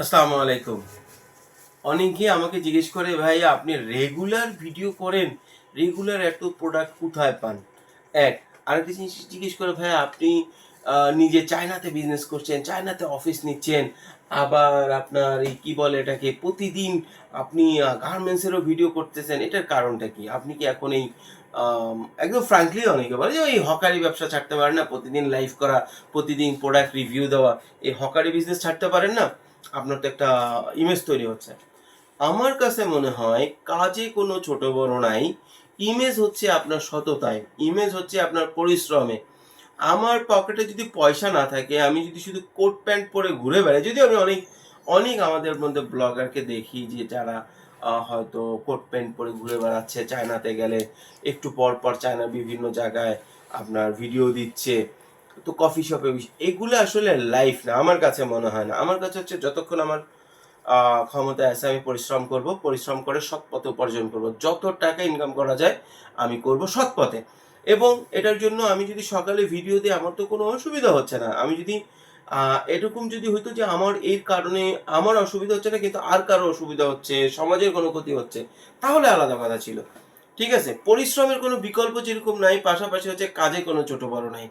আসসালামু আলাইকুম। অনেকে আমাকে জিজ্ঞেস করে, ভাই, আপনি রেগুলার ভিডিও করেন? রেগুলার এত প্রোডাক্ট কোথায় পান? এক। আরেকটা জিনিস জিজ্ঞেস করে, ভাই, আপনি নিজে চায়নাতে বিজনেস করছেন, চায়নাতে অফিস নিচ্ছেন, আবার আপনার এই কী বলে এটাকে, প্রতিদিন আপনি গার্মেন্টসেরও ভিডিও করতেছেন, এটার কারণটা কি? আপনি কি এখন এই একদম ফ্রাঙ্কলি অনেকে বলে যে, ওই হকারি ব্যবসা ছাড়তে পারেন না, প্রতিদিন লাইভ করা, প্রতিদিন প্রোডাক্ট রিভিউ দেওয়া, এই হকারি বিজনেস ছাড়তে পারেন না? আপনার তো একটা ইমেজ তৈরি হচ্ছে। আমার কাছে মনে হয় কাজে কোনো ছোট বড় নাই। ইমেজ হচ্ছে আপনার সততায় ইমেজ হচ্ছে আপনার পরিশ্রমে। আমার পকেটে যদি পয়সা না থাকে, আমি যদি শুধু কোট প্যান্ট পরে ঘুরে বেড়াই যদি আমি অনেক অনেক আমাদের মধ্যে ব্লগারকে দেখি যে যারা হয়তো কোট প্যান্ট পরে ঘুরে বেড়াচ্ছে, চায়নাতে গেলে একটু পর পর চায়নার বিভিন্ন জায়গায় আপনার ভিডিও দিচ্ছে। তো কফি শপে এগুলো আসলে লাইফ না, আমার কাছে মনে হয় না। আমার কাছে হচ্ছে যতক্ষণ আমার ক্ষমতায় আছে, আমি পরিশ্রম করব, পরিশ্রম করে সৎ পথে উপার্জন করব। যত টাকা ইনকাম করা যায়, আমি করব সৎ পথে। এবং এটার জন্য আমি যদি সকালে ভিডিও দিই, আমার তো কোনো অসুবিধা হচ্ছে না। আমি যদি এরকম যদি হইতো যে আমার এর কারণে আমার অসুবিধা হচ্ছে না, কিন্তু আর কারও অসুবিধা হচ্ছে, সমাজের কোনো ক্ষতি হচ্ছে, তাহলে আলাদা কথা ছিল। ঠিক আছে, পরিশ্রমের কোনো বিকল্প যেরকম নাই, পাশাপাশি হচ্ছে কাজে কোনো ছোট বড় নাই।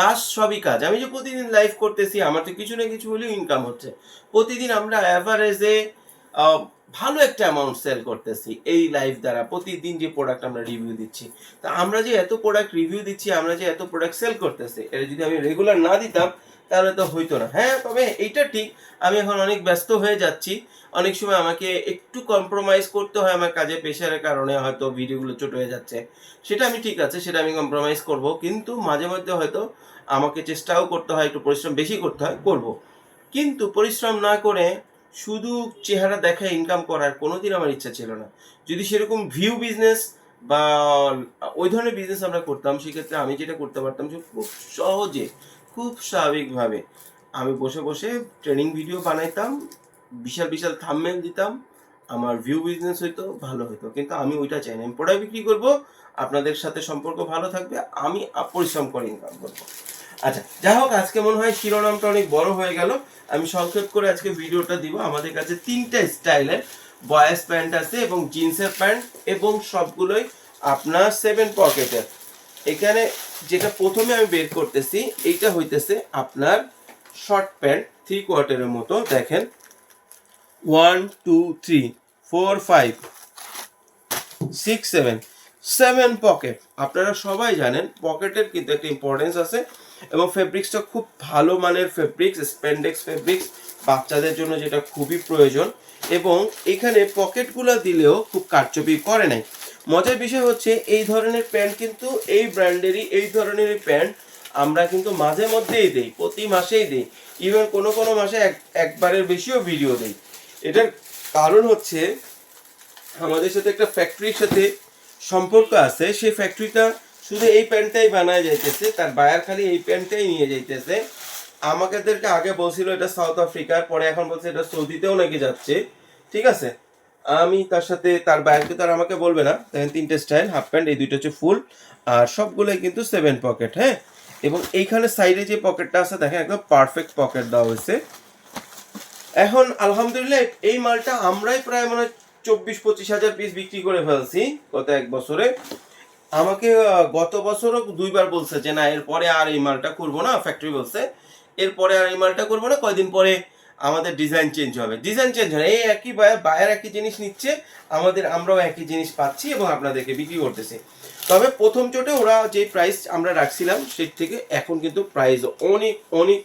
কাজ সবই কাজ। আমি যে প্রতিদিন লাইভ করতেছি, আমার তো কিছু না কিছু হলেও ইনকাম হচ্ছে। প্রতিদিন আমরা অ্যাভারেজে ভালো একটা অ্যামাউন্ট সেল করতেছি এই লাইভ দ্বারা। প্রতিদিন যে প্রোডাক্ট আমরা রিভিউ দিচ্ছি। তা আমরা যে এত প্রোডাক্ট রিভিউ দিচ্ছি, আমরা যে এত প্রোডাক্ট সেল করতেছি, এটা যদি আমি রেগুলার না দিতাম তাহলে তো হইতো না। হ্যাঁ তবে এইটা ঠিক। আমি এখন অনেক ব্যস্ত হয়ে যাচ্ছি। অনেক সময় আমাকে একটু কম্প্রোমাইজ করতে হয় আমার কাজে প্রেশারের কারণে হয়তো ভিডিওগুলো ছোট হয়ে যাচ্ছে। সেটা আমি ঠিক আছে, সেটা আমি কম্প্রোমাইজ করব। কিন্তু মাঝে মধ্যে হয়তো আমাকে চেষ্টাও করতে হয়, একটু পরিশ্রম বেশি করতে হয়, করব। কিন্তু পরিশ্রম না করে শুধু চেহারা দেখা ইনকাম করার কোনোদিন আমার ইচ্ছা ছিল না। যদি সেরকম ভিউ বিজনেস বা ওই ধরনের বিজনেস আমরা করতাম, সেক্ষেত্রে আমি যেটা করতে পারতাম খুব সহজে খুব স্বাভাবিকভাবে। আমি বসে বসে ট্রেনিং ভিডিও বানাইতাম, বিশাল বিশাল থামমেল দিতাম, আমার ভিউ বিজনেস হইতো, ভালো হতো কিন্তু আমি ওইটা চাই না। আমি প্রোডাক্ট বিক্রি করব, আপনাদের সাথে সম্পর্ক ভালো থাকবে, আমি পরিশ্রম করে ইনকাম করব। আচ্ছা যাই হোক, আজকে মনে হয় শিরোনামটা অনেক বড় হয়ে গেল। আমি সংক্ষেপ করে আজকে ভিডিওটা দিব। আমাদের কাছে তিনটা স্টাইলের বয়েস প্যান্ট আছে এবং জিন্সের প্যান্ট এবং সবগুলোই আপনার সেভেন পকেটের এখানে যেটা প্রথমে আমি বের করতেছি, এইটা হইতেছে আপনার শর্ট প্যান্ট থ্রি কোয়ার্টারের মতো, দেখেন। One two three four five six seven seven pocket আপনারা সবাই জানেন, পকেটের কিন্তু একটা ইম্পর্টেন্স আছে এবং ফেব্রিক্সটা খুব ভালো মানের ফেব্রিক্স স্পেন্ডেক্স ফেব্রিক্স বাচ্চাদের জন্য যেটা খুবই প্রয়োজন। এবং এখানে পকেটগুলো দিলেও খুব কারচুপি করে নাই। মজার বিষয় হচ্ছে, এই ধরনের প্যান্ট কিন্তু এই ব্র্যান্ডেরই, এই ধরনের প্যান্ট আমরা কিন্তু মাঝে মধ্যেই দেই, প্রতি মাসেই দেই। ইভেন কোনো কোনো মাসে এক, একবারের বেশিও ভিডিও দেই। এটার কারণ হচ্ছে, আমাদের সাথে একটা ফ্যাক্টরির সাথে সম্পর্ক আছে। সেই ফ্যাক্টরিটা শুধু এই প্যান্টটাই বানায় যাইতেছে, তার বায়ার খালি এই প্যান্টটাই নিয়ে যাইতেছে। আমাদেরকে আগে বলছিল এটা সাউথ আফ্রিকার পরে এখন বলছে এটা সৌদিতেও নাকি যাচ্ছে। ঠিক আছে? আমি তার সাথে, তার বায়ারকে তার আমাকে বলবে না। দেখেন, তিনটে স্টাইল হাফ প্যান্ট এই দুইটা হচ্ছে ফুল আর সবগুলোই কিন্তু সেভেন পকেট হ্যাঁ? এবং এইখানে সাইডে যে পকেটটা আছে, দেখেন, একদম পারফেক্ট পকেট দেওয়া হয়েছে। এখন, আলহামদুলিল্লাহ, এই মালটা আমরাই প্রায় মানে চব্বিশ, পঁচিশ হাজার পিস বিক্রি করে ফেলছি গত এক বছরে। আমাকে গত বছরও দুইবার বলছে যে, না, এরপরে আর এই মালটা করব না। ফ্যাক্টরি বলছে, এরপরে আর এই মালটা করব না। কয়দিন পরে আমাদের ডিজাইন চেঞ্জ হবে। ডিজাইন চেঞ্জ না। এই একই বায়ার বায়ার একই জিনিস নিচ্ছে, আমাদের আমরাও একই জিনিস পাচ্ছি এবং আপনাদেরকে বিক্রি করতেছি। তবে প্রথম চোটে ওরা যে প্রাইস আমরা রাখছিলাম, সেই থেকে এখন কিন্তু প্রাইস অনেক অনেক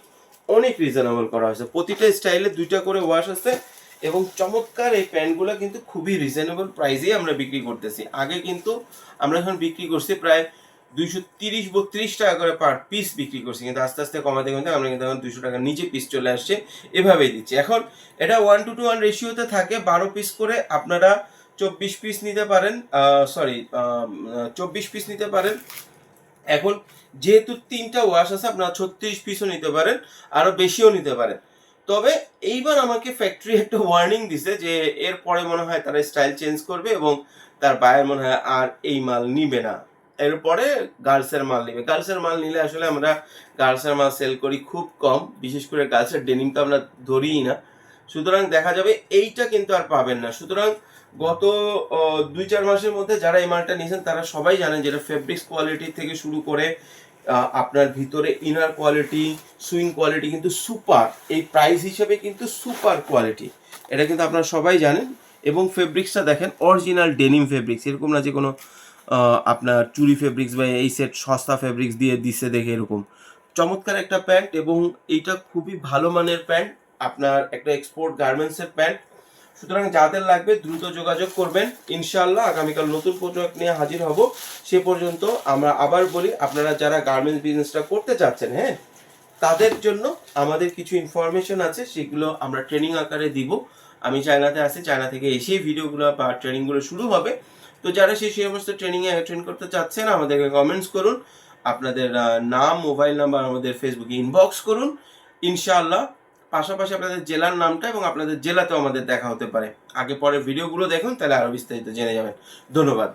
অনেক রিজনেবল করা হয়েছে। প্রতিটা স্টাইলে দুইটা করে ওয়াশ আছে এবং চমৎকার এই প্যান্টগুলো কিন্তু খুবই রিজনেবল প্রাইসেই আমরা বিক্রি করতেছি। আগে কিন্তু আমরা এখন বিক্রি করছি প্রায় দুইশো তিরিশ, বত্রিশ টাকা করে পার পিস বিক্রি করছি। কিন্তু আস্তে আস্তে কমাতে কমাতে আমরা কিন্তু এখন দুইশো টাকার নিচে পিস চলে আসছে। এভাবেই দিচ্ছি। এখন এটা ওয়ান টু টু ওয়ান রেশিওতে থাকে। বারো পিস করে আপনারা চব্বিশ পিস নিতে পারেন সরি চব্বিশ পিস নিতে পারেন। এখন যেহেতু তিনটা ওয়াশ আছে, আপনারা ছত্রিশ পিসও নিতে পারেন, আরও বেশিও নিতে পারেন। তবে এইবার আমাকে ফ্যাক্টরি একটা ওয়ার্নিং দিছে যে এরপরে মনে হয় তারা স্টাইল চেঞ্জ করবে এবং তার বায়ের মনে হয় আর এই মাল নিবে না। এরপরে গার্লসের মাল নিবে। গার্লসের মাল নিলে আসলে আমরা গার্লসের মাল সেল করি খুব কম, বিশেষ করে গার্লসের ডেনিম তো আমরা ধরিই না। সুতরাং দেখা যাবে এইটা কিন্তু আর পাবেন না। সুতরাং গত দুই চার মাসের মধ্যে যারা এই মালটা নিয়েছেন, তারা সবাই জানেন যেটা ফেব্রিক্স কোয়ালিটি থেকে শুরু করে আপনার ভিতরে ইনার কোয়ালিটি সুইং কোয়ালিটি কিন্তু সুপার এই প্রাইস হিসেবে কিন্তু সুপার কোয়ালিটি এটা কিন্তু আপনারা সবাই জানেন। এবং ফেব্রিক্সটা দেখেন অরিজিনাল ডেনিম ফেব্রিক্স এরকম না যে কোনো আপনার চুরি ফেব্রিক্স বা এই সেট সস্তা ফেব্রিক্স দিয়ে দিচ্ছে দেখে এরকম। চমৎকার একটা প্যান্ট এবং এইটা খুবই ভালো মানের প্যান্ট, আপনার একটা এক্সপোর্ট গার্মেন্টসের প্যান্ট। সুতরাং যাদের লাগবে দ্রুত যোগাযোগ করবেন। ইনশাআল্লাহ আগামীকাল নতুন প্রোডাক্ট নিয়ে হাজির হব। সে পর্যন্ত আমরা আবার বলি, আপনারা যারা গার্মেন্টস বিজনেসটা করতে চাচ্ছেন হ্যাঁ তাদের জন্য আমাদের কিছু ইনফরমেশন আছে, সেগুলো আমরা ট্রেনিং আকারে দিব। আমি চায়নাতে আছি, চায়না থেকে এসেই ভিডিওগুলো বা ট্রেনিংগুলো শুরু হবে। তো যারা সেই সমস্ত ট্রেনিংয়ে অ্যাটেন্ড করতে চাচ্ছেন, আমাদেরকে কমেন্টস করুন, আপনাদের নাম মোবাইল নাম্বার আমাদের ফেসবুকে ইনবক্স করুন, ইনশাআল্লাহ। পাশাপাশি আপনাদের জেলার নামটা এবং আপনাদের জেলাতেও আমাদের দেখা হতে পারে। আগে পরে ভিডিওগুলো দেখুন, তাহলে আরও বিস্তারিত জেনে যাবেন। ধন্যবাদ।